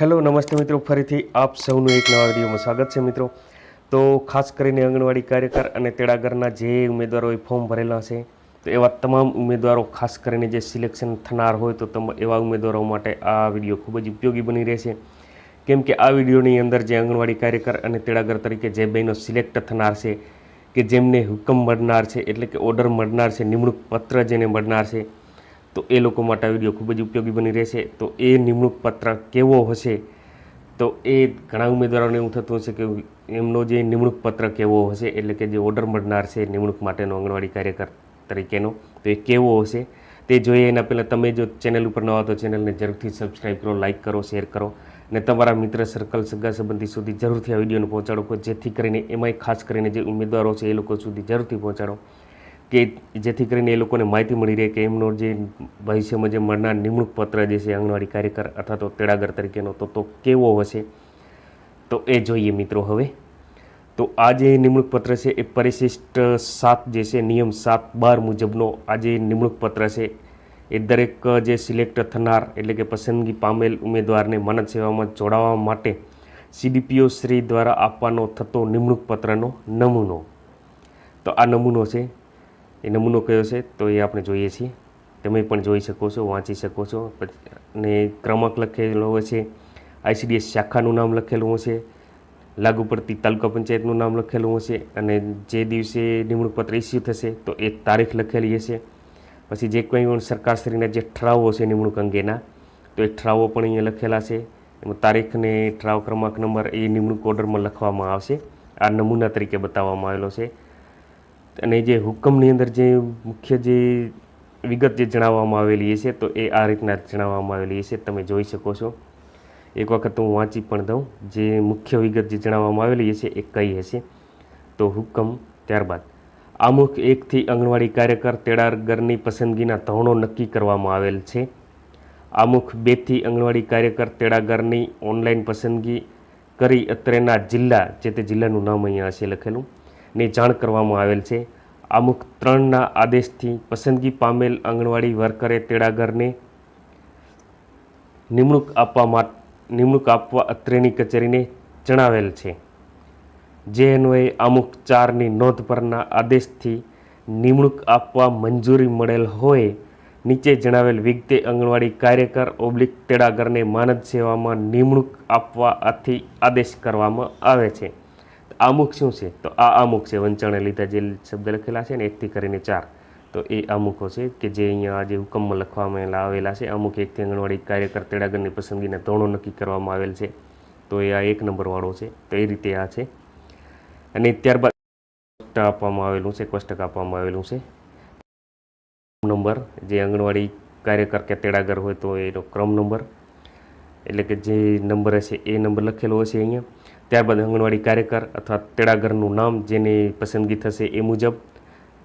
Hello, નમસ્તે મિત્રો. ફરીથી આપ સૌનું એક નવા વિડીયોમાં સ્વાગત છે મિત્રો. તો ખાસ કરીને આંગણવાડી કાર્યકર અને તેડાગરના જે ઉમેદવારોએ ફોર્મ ભરેલા છે, તો એવા તમામ ઉમેદવારો, ખાસ કરીને જે સિલેક્શન થનાર હોય, તો એવા ઉમેદવારો માટે આ વીડિયો ખૂબ જ ઉપયોગી બની રહેશે. કેમ કે આ વિડીયોની અંદર જે આંગણવાડી કાર્યકર અને તેડાગર તરીકે જે બહેનો સિલેક્ટ થનાર છે, કે જેમને હુકમ મળનાર છે, એટલે કે ઓર્ડર મળનાર છે, નિમણૂક પત્ર જેને મળનાર છે તો એ લોકો માટે આ વીડિયો ખૂબ જ ઉપયોગી બની રહેશે. તો એ નિમણૂક પત્ર કેવો હશે? તો એ ઘણા ઉમેદવારોને એવું થતું હશે કે એમનો જે નિમણૂક પત્ર કેવો હશે, એટલે કે જે ઓર્ડર મળનાર છે નિમણૂક માટેનો આંગણવાડી કાર્યકર તરીકેનો, તો એ કેવો હશે? તે જોઈએ. એના પહેલાં તમે જો ચેનલ ઉપર ન તો ચેનલને જરૂરથી સબસ્ક્રાઈબ કરો લાઇક કરો શેર કરો. અને તમારા મિત્ર સર્કલ સગા સંબંધી સુધી જરૂરથી આ વિડીયોને પહોંચાડો. જેથી કરીને એમાંય ખાસ કરીને જે ઉમેદવારો છે એ લોકો સુધી જરૂરથી પહોંચાડો. કે જેથી કરીને એ લોકોને માહિતી મળી રહે કે એમનો જે ભવિષ્યમાં જે મળનાર નિમણૂક પત્ર જે છે આંગણવાડી કાર્યકર અથવા તો તેડાગર તરીકેનો, તો તો કેવો હશે? તો એ જોઈએ મિત્રો હવે. તો આ જે નિમણૂક પત્ર છે એ પરિશિષ્ટ સાત જે છે, નિયમ સાત બાર મુજબનો આ જે નિમણૂક પત્ર છે એ દરેક જે સિલેક્ટ થનાર એટલે કે પસંદગી પામેલ ઉમેદવારને માનદ સેવામાં જોડાવા માટે સીડીપીઓ શ્રી દ્વારા આપવાનો થતો નિમણૂક પત્રનો નમૂનો. તો આ નમૂનો છે એ નમૂનો કયો છે તો એ આપણે જોઈએ છીએ. તમે પણ જોઈ શકો છો, વાંચી શકો છો. અને ક્રમાંક લખેલો છે આઈસીડીએસ શાખાનું નામ લખેલું હશે, લાગુ પડતી તાલુકા પંચાયતનું નામ લખેલું હશે, અને જે દિવસે નિમણૂકપત્ર ઇસ્યુ થશે તો એ તારીખ લખેલી હશે. પછી જે કંઈ પણ સરકારશ્રીના જે ઠરાવો છે નિમણૂક અંગેના, તો એ ઠરાવો પણ અહીંયા લખેલા છે. એમાં તારીખ અને ઠરાવ ક્રમાંક નંબર એ નિમણૂક ઓર્ડરમાં લખવામાં આવશે. આ નમૂના તરીકે બતાવવામાં આવેલો છે. અને જે હુકમની અંદર જે મુખ્ય જે વિગત જે જણાવવામાં આવેલી છે તો એ આ રીતના જણાવવામાં આવેલી છે તમે જોઈ શકો છો. એક વખત હું વાંચી પણ દઉં. જે મુખ્ય વિગત જે જણાવવામાં આવેલી છે એ કઈ હશે? તો હુકમ ત્યારબાદ. આમુખ એકથી આંગણવાડી કાર્યકર તેડાગરની પસંદગીના ધોરણો નક્કી કરવામાં આવેલ છે. આમુખ બેથી આંગણવાડી કાર્યકર તેડાગરની ઓનલાઈન પસંદગી કરી અત્રેના જિલ્લા, જે તે જિલ્લાનું નામ અહીંયા હશે લખેલું ને જાણ કરવામાં આવેલ છે. અમુક ત્રણના આદેશથી પસંદગી પામેલ આંગણવાડી વર્કરે તેડાગરને નિમણૂક આપવા નિમણૂક આપવા અત્રેની કચેરીને જણાવેલ છે. જે અન્વયે અમુક ચારની નોંધ પરના આદેશથી નિમણૂક આપવા મંજૂરી મળેલ હોય નીચે જણાવેલ વિગતે આંગણવાડી કાર્યકર ઓબ્લિક તેડાગરને માનદ સેવામાં નિમણૂક આપવા આથી આદેશ કરવામાં આવે છે. આમુખ શું છે? તો આ અમુક છે. વંચાણે લીધા જે શબ્દ લખેલા છે ને, એકથી કરીને ચાર. તો એ અમુકો છે કે જે અહીંયા જે હુકમમાં લખવામાં આવેલા છે, અમુક એકથી આંગણવાડી કાર્યકર તેડાગરની પસંદગીના ધોરણો નક્કી કરવામાં આવેલ છે. તો એ આ એક નંબરવાળો છે. તો એ રીતે આ છે. અને ત્યારબાદ કોષ્ટક આપવામાં આવેલું છે, કોષ્ટક આપવામાં આવેલું છે. નંબર, જે આંગણવાડી કાર્યકર કે તેડાગર હોય તો એનો ક્રમ નંબર. એટલે કે જે નંબર હશે, એ નંબર લખેલો હશે અહીંયા. ત્યારબાદ આંગણવાડી કાર્યકર અથવા તેડાગરનું નામ જેની પસંદગી થશે એ મુજબ,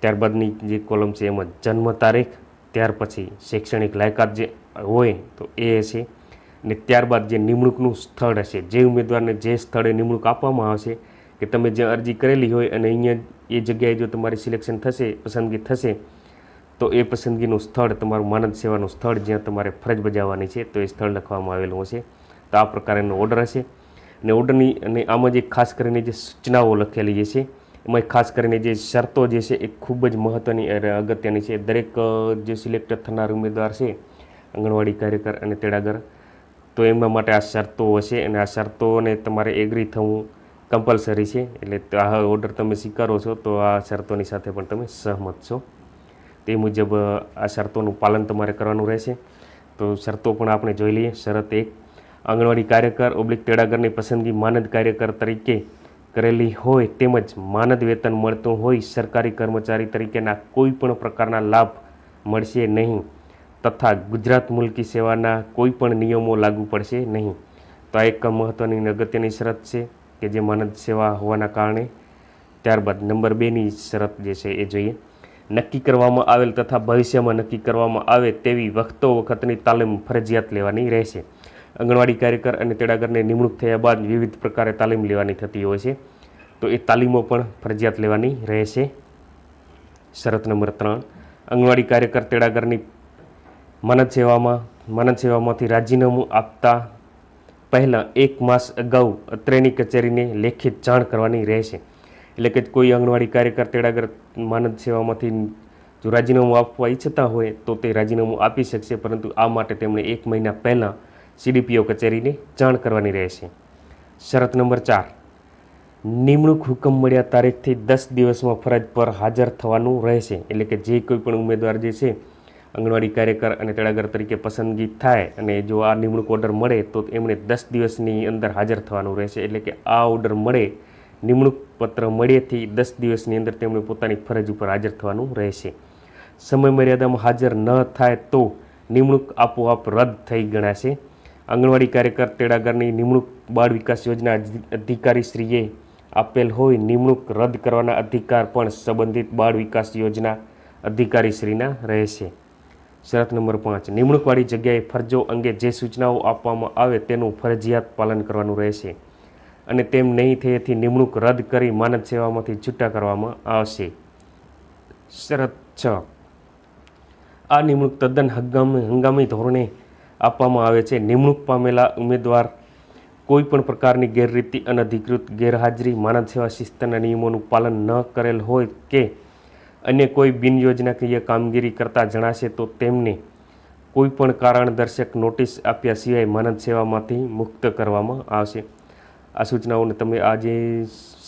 ત્યારબાદની જે કોલમ છે એમાં જન્મ તારીખ, ત્યાર પછી શૈક્ષણિક લાયકાત જે હોય તો એ હશે. ને ત્યારબાદ જે નિમણૂકનું સ્થળ હશે, જે ઉમેદવારને જે સ્થળે નિમણૂક આપવામાં આવશે કે તમે જે અરજી કરેલી હોય અને અહીંયા એ જગ્યાએ જો તમારી સિલેક્શન થશે, પસંદગી થશે, તો એ પસંદગીનું સ્થળ, તમારું માનદ સેવાનું સ્થળ જ્યાં તમારે ફરજ બજાવવાની છે, તો એ સ્થળ લખવામાં આવેલું હશે. તો આ પ્રકારનો ઓર્ડર હશે. અને ઓર્ડરની અને આમાં જે ખાસ કરીને જે સૂચનાઓ લખેલી છે, એમાં ખાસ કરીને જે શરતો જે છે એ ખૂબ જ મહત્ત્વની અગત્યની છે. દરેક જે સિલેક્ટ થનાર ઉમેદવાર છે, આંગણવાડી કાર્યકર અને તેડાગર, તો એમના માટે આ શરતો હશે અને આ શરતોને તમારે એગ્રી થવું કમ્પલસરી છે. એટલે આ ઓર્ડર તમે સ્વીકારો છો, તો આ શરતોની સાથે પણ તમે સહમત છો. તે મુજબ આ શરતોનું પાલન તમારે કરવાનું રહેશે. તો શરતો પણ આપણે જોઈ લઈએ. શરત એક આંગણવાડી કાર્યકર ઓબ્લિક તેડાગરની પસંદગી માનદ કાર્યકર તરીકે કરેલી હોય તેમજ માનદ વેતન મળતું હોય સરકારી કર્મચારી તરીકેના કોઈ પણ પ્રકારના લાભ મળશે નહીં તથા ગુજરાત મુલકી સેવાના કોઈ પણ નિયમો લાગુ પડશે નહીં. તો આ એક મહત્ત્વની અગત્યની શરત છે કે જે માનદ સેવા હોવાના કારણે ત્યારબાદ નંબર બેની શરત જે છે એ જોઈએ. નક્કી કરવામાં આવેલ તથા ભવિષ્યમાં નક્કી કરવામાં આવે તેવી વખતો વખતની તાલીમ ફરજિયાત લેવાની રહેશે. આંગણવાડી કાર્યકર અને તેડાગરને નિમણૂક થયા બાદ વિવિધ પ્રકારે તાલીમ લેવાની થતી હોય છે. તો એ તાલીમો પણ ફરજિયાત લેવાની રહેશે. શરત નંબર ત્રણ. આંગણવાડી કાર્યકર તેડાગરની માનદ સેવામાં, માનદ સેવામાંથી રાજીનામું આપતા પહેલાં એક માસ અગાઉ અત્રેની કચેરીને લેખિત જાણ કરવાની રહેશે. એટલે કે કોઈ આંગણવાડી કાર્યકર તેડાગર માનદ સેવામાંથી જો રાજીનામું આપવા ઈચ્છતા હોય તો તે રાજીનામું આપી શકશે, પરંતુ આ માટે તેમણે એક મહિના પહેલાં સીડીપીઓ કચેરીને જાણ કરવાની રહેશે શરત નંબર ચાર. નિમણૂક હુકમ મળ્યા તારીખથી દસ દિવસમાં ફરજ પર હાજર થવાનું રહેશે એટલે કે જે કોઈ પણ ઉમેદવાર જે છે, આંગણવાડી કાર્યકર અને તેડાગર તરીકે પસંદગી થાય અને જો આ નિમણૂક ઓર્ડર મળે તો એમણે દસ દિવસની અંદર હાજર થવાનું રહેશે. એટલે કે આ ઓર્ડર મળે, નિમણૂક પત્ર મળેથી દસ દિવસની અંદર તેમણે પોતાની ફરજ ઉપર હાજર થવાનું રહેશે સમય મર્યાદામાં હાજર ન થાય તો નિમણૂક આપોઆપ રદ થઈ ગણાશે. આંગણવાડી કાર્યકર તેડાગરની નિમણૂક બાળ વિકાસ યોજના અધિકારીશ્રીએ આપેલ હોય નિમણૂક રદ કરવાના અધિકાર પણ સંબંધિત બાળ વિકાસ યોજના અધિકારીશ્રીના રહેશે. શરત નંબર પાંચ. નિમણૂકવાળી જગ્યાએ ફરજો અંગે જે સૂચનાઓ આપવામાં આવે તેનું ફરજિયાત પાલન કરવાનું રહેશે અને તેમ નહીં થયેથી નિમણૂક રદ કરી માનદ સેવામાંથી છૂટા કરવામાં આવશે. શરત છ. આ નિમણૂક તદ્દન હંગામી હંગામી ધોરણે આપવામાં આવે છે. નિમણૂક પામેલા ઉમેદવાર કોઈ પણ પ્રકારની ગેરરીતિ અનધિકૃત ગેરહાજરી, માનવ સેવા શિસ્તના નિયમોનું પાલન ન કરેલ હોય કે અન્ય કોઈ બિનયોજનાકીય કામગીરી કરતા જણાશે, તો તેમને કોઈ પણ કારણ દર્શક નોટિસ આપ્યા સિવાય માનદ સેવામાંથી મુક્ત કરવામાં આવશે. આ સૂચનાઓને તમે આ જે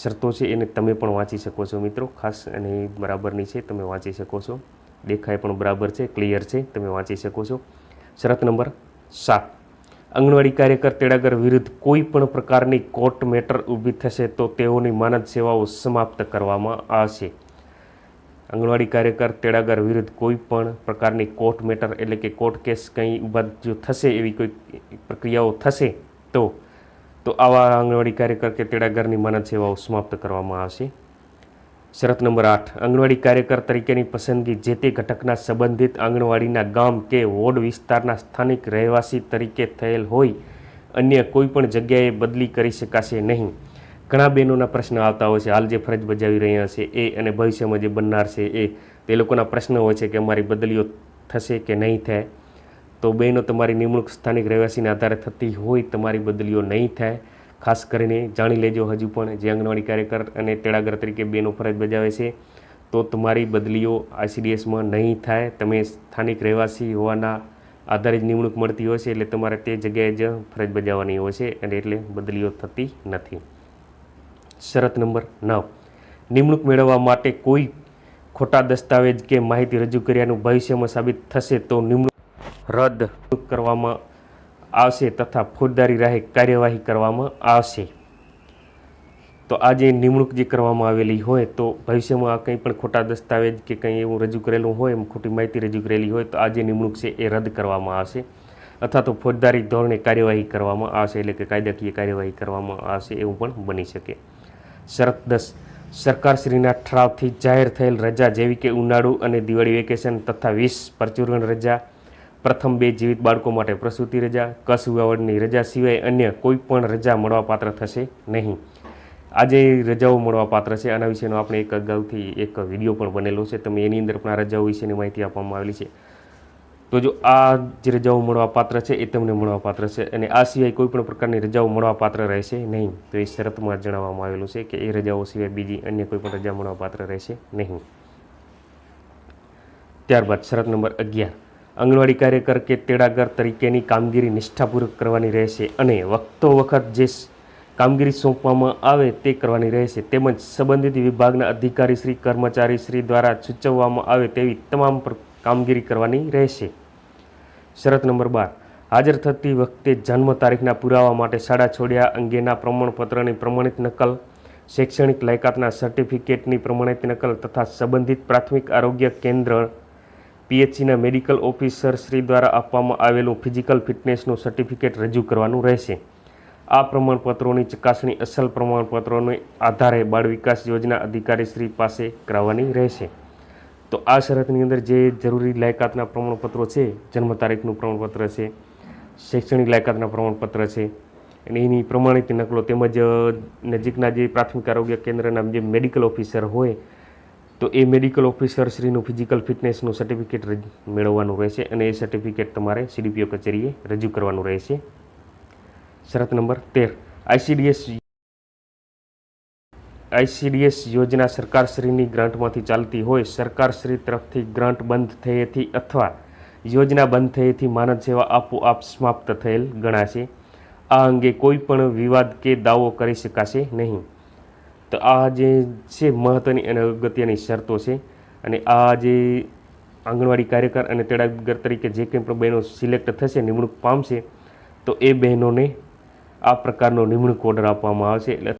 શરતો છે એને તમે પણ વાંચી શકો છો મિત્રો. ખાસ અને બરાબરની છે, તમે વાંચી શકો છો. દેખાય પણ બરાબર છે, ક્લિયર છે, તમે વાંચી શકો છો. શરત નંબર સાત આંગણવાડી કાર્યકર તેડાગર વિરુદ્ધ કોઈ પણ પ્રકારની કોર્ટ મેટર ઊભી થશે તો તેઓની માનદ સેવાઓ સમાપ્ત કરવામાં આવશે. આંગણવાડી કાર્યકર તેડાગર વિરુદ્ધ કોઈ પણ પ્રકારની કોર્ટ મેટર એટલે કે કોર્ટ કેસ કંઈ ઊભા જો થશે એવી કોઈ પ્રક્રિયાઓ થશે તો તો આવા આંગણવાડી કાર્યકર કે તેડાગરની માનદ સેવાઓ સમાપ્ત કરવામાં આવશે. શરત નંબર આઠ. આંગણવાડી કાર્યકર તરીકેની પસંદગી જે તે ઘટકના સંબંધિત આંગણવાડીના ગામ કે વોર્ડ વિસ્તારના સ્થાનિક રહેવાસી તરીકે થયેલ હોય, અન્ય કોઈપણ જગ્યાએ બદલી કરી શકાશે નહીં. ઘણા બહેનોના પ્રશ્ન આવતા હોય છે, હાલ જે ફરજ બજાવી રહ્યા છે એ અને ભવિષ્યમાં જે બનનાર છે એ? તે લોકોના પ્રશ્ન હોય છે કે અમારી બદલીઓ થશે કે નહીં થાય? તો બહેનો, તમારી નિમણૂક સ્થાનિક રહેવાસીના આધારે થતી હોય, તમારી બદલીઓ નહીં થાય? ખાસ કરીને જાણી લેજો હજુ પણ જે આંગણવાડી કાર્યકર અને તેડાગર તરીકે બેનો ફરજ બજાવે છે તો તમારી બદલીઓ આઈસીડીએસમાં નહીં થાય. તમે સ્થાનિક રહેવાસી હોવાના આધારે જ નિમણૂક મળતી હોય છે એટલે તમારે તે જગ્યાએ જ ફરજ બજાવવાની હોય છે અને એટલે બદલીઓ થતી નથી. શરત નંબર નવ. નિમણૂક મેળવવા માટે કોઈ ખોટા દસ્તાવેજ કે માહિતી રજૂ કર્યાનું ભવિષ્યમાં સાબિત થશે તો નિમણૂક રદ. કરવામાં આવશે તથા ફોજદારી રાહે કાર્યવાહી કરવામાં આવશે. તો આ જે નિમણૂક જે કરવામાં આવેલી હોય તો ભવિષ્યમાં આ કંઈ પણ ખોટા દસ્તાવેજ કે કંઈ એવું રજૂ કરેલું હોય, એમ ખોટી માહિતી રજૂ કરેલી હોય, તો આ જે નિમણૂક છે એ રદ કરવામાં આવશે. અથવા તો ફોજદારી ધોરણે કાર્યવાહી કરવામાં આવશે, એટલે કે કાયદાકીય કાર્યવાહી કરવામાં આવશે એવું પણ બની શકે. શરત દસ, સરકારશ્રીના ઠરાવથી જાહેર થયેલ રજા જેવી કે ઉનાળુ અને દિવાળી વેકેશન તથા વીસ પરચુરણ રજા પ્રથમ બે જીવિત બાળકો માટે પ્રસૂતિ રજા, કસ વિવાવડની રજા સિવાય અન્ય કોઈ પણ રજા મળવાપાત્ર થશે નહીં. આજે રજાઓ મળવાપાત્ર છે. આના વિશેનો આપણે એક અગાઉથી એક વીડિયો પણ બનેલો છે. તમે એની અંદર પણ આ રજાઓ વિશેની માહિતી આપવામાં આવેલી છે. તો જો આ જે રજાઓ મળવાપાત્ર છે એ તમને મળવાપાત્ર છે અને આ સિવાય કોઈ પણ પ્રકારની રજાઓ મળવાપાત્ર રહેશે નહીં. તો એ શરતમાં જણાવવામાં આવેલું છે કે એ રજાઓ સિવાય બીજી અન્ય કોઈ પણ રજા મળવાપાત્ર રહેશે નહીં. ત્યારબાદ શરત નંબર અગિયાર. આંગણવાડી કાર્યકર કે તેડાગર તરીકેની કામગીરી નિષ્ઠાપૂર્વક કરવાની રહેશે અને વખતો વખત જે કામગીરી સોંપવામાં આવે તે કરવાની રહેશે. તેમજ સંબંધિત વિભાગના અધિકારી શ્રી, કર્મચારી શ્રી દ્વારા સૂચવવામાં આવે તેવી તમામ કામગીરી કરવાની રહેશે. શરત નંબર બાર. હાજર થતી વખતે જન્મ તારીખના પુરાવા માટે શાળા છોડ્યા અંગેના પ્રમાણપત્રની પ્રમાણિત નકલ, શૈક્ષણિક લાયકાતના સર્ટિફિકેટની પ્રમાણિત નકલ તથા સંબંધિત પ્રાથમિક આરોગ્ય કેન્દ્ર પીએચસીના મેડિકલ ઓફિસર શ્રી દ્વારા આપવામાં આવેલું ફિઝિકલ ફિટનેસનું સર્ટિફિકેટ રજૂ કરવાનું રહેશે. આ પ્રમાણપત્રોની ચકાસણી અસલ પ્રમાણપત્રોને આધારે બાળ વિકાસ યોજના અધિકારી શ્રી પાસે કરાવવાની રહેશે. તો આ શરતની અંદર જે જરૂરી લાયકાતના પ્રમાણપત્રો છે, જન્મ તારીખનું પ્રમાણપત્ર છે, શૈક્ષણિક લાયકાતના પ્રમાણપત્ર છે, અને એની પ્રમાણિત નકલો તેમજ નજીકના જે પ્રાથમિક આરોગ્ય કેન્દ્રના જે મેડિકલ ઓફિસર હોય તો એ મેડિકલ ઓફિસર શ્રીનું ફિઝિકલ ફિટનેસનું સર્ટિફિકેટ મેળવવાનું રહેશે અને એ સર્ટિફિકેટ તમારે સીડીપીઓ કચેરીએ રજૂ કરવાનું રહેશે. શરત નંબર તેર. આઈસીડીએસ આઈસીડીએસ યોજના સરકારશ્રીની ગ્રાન્ટમાંથી ચાલતી હોય સરકારશ્રી તરફથી ગ્રાન્ટ બંધ થયેથી અથવા યોજના બંધ થયેથી માનવ સેવા આપોઆપ સમાપ્ત થયેલ ગણાશે. આ અંગે કોઈ પણ વિવાદ કે દાવો કરી શકાશે નહીં. તો આ જે છે મહત્ત્વની અને અગત્યની શરતો છે અને આ જે આંગણવાડી કાર્યકર અને તેડાગર તરીકે જે કંઈ પણ બહેનો સિલેક્ટ થશે, નિમણૂક પામશે, તો એ બહેનોને આ પ્રકારનો નિમણૂક ઓર્ડર આપવામાં આવશે. એટલે